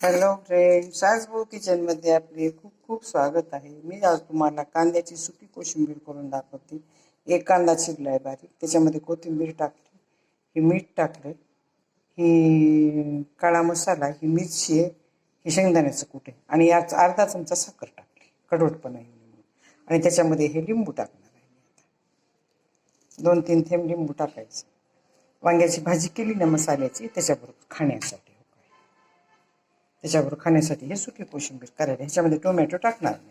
Hello friend सासबू किचनमध्ये आपले खूप खूप स्वागत आहे. मी आज तुम्हाला कांद्याची सुकी कोशिंबीर करून दाखवते. एक कांदा चिरला आहे बारीक त्याच्यामध्ये कोथिंबीर टाकली हे मीठ टाकलं ही काळा मसाला ही मिरची आहे ही शेंगदाण्याचं कुठे आहे आणि याच अर्धा चमचा साखर टाकली कडवटपणा येईल आणि त्याच्यामध्ये हे लिंबू टाकणार आहे दोन तीन थेंब लिंबू टाकायचं. वांग्याची भाजी केली ना मसाल्याची त्याच्याबरोबर खाण्यासाठी. त्याच्याबरोबर खाण्यासाठी हे सुके कोशिंबीर करायला ह्याच्यामध्ये टोमॅटो टाकणार नाही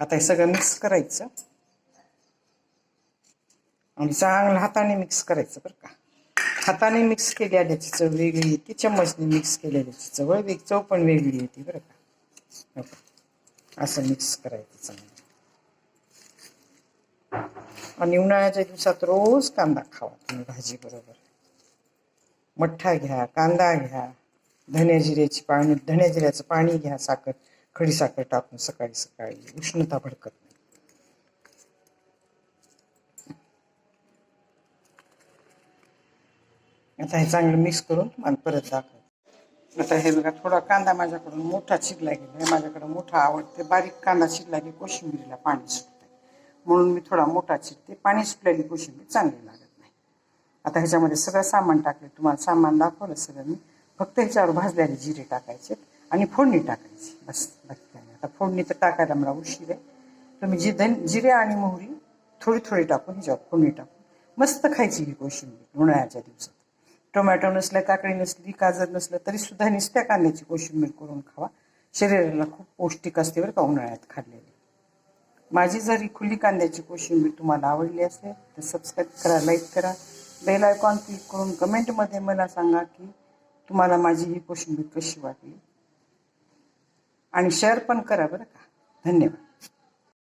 आता हे सगळं मिक्स करायचं. आणि चांगलं हाताने मिक्स करायचं बरं का. हाताने मिक्स केलेल्याची चव वेगळी येते चम्मचने मिक्स केलेल्याची चव वेग चव पण वेगळी येते बरं का. का? असं मिक्स करायचं चांगलं. आणि उन्हाळ्याच्या दिवसात रोज कांदा खावा तुम्ही भाजी बरोबर मठ्ठा घ्या कांदा घ्या. धन्या जिऱ्याची पाणी धन्या जिऱ्याचं पाणी घ्या साखर खडी साखर टाकून सकाळी सकाळी उष्णता भडकत नाही. आता हे चांगलं मिक्स करून मला परत दाखव आता हे बघा थोडा कांदा माझ्याकडून मोठा चिरला गेला. आहे माझ्याकडे मोठा आवडते. बारीक कांदा चिरला की कोशिंबीरीला पाणी सुटते म्हणून मी थोडा मोठा चिरते. पाणी सुटल्याने कोशिंबीर चांगली लागत नाही. आता ह्याच्यामध्ये सगळं सामान टाकले. तुम्हाला सामान दाखवलं सगळं मी. फक्त ह्याच्यावर भाजलेले जिरे टाकायचे आणि फोडणी टाकायची. बस बाकी काय आता फोडणी तर टाकायला मला उशीर आहे. तुम्ही जी धन जिरे आणि मोहरी थोडी थोडी टाकून ह्याच्यावर फोडणी टाकून मस्त खायची ही कोशिंबीर उन्हाळ्याच्या दिवसात. टोमॅटो नसलं काकडी नसली गाजर नसलं तरी सुद्धा नुसत्या कांद्याची कोशिंबीर करून खावा. शरीराला खूप पौष्टिक असते बरं का उन्हाळ्यात खाल्लेली. माझी जर ही खुली कांद्याची कोशिंबीर तुम्हाला आवडली असेल तर सबस्क्राईब करा लाईक करा. बेल आयकॉन क्लिक करून कमेंटमध्ये मला सांगा की तुम्हाला माझी ही कोशिंबीर कशी वाटली? आणि शेअर पण करा बरं का. धन्यवाद.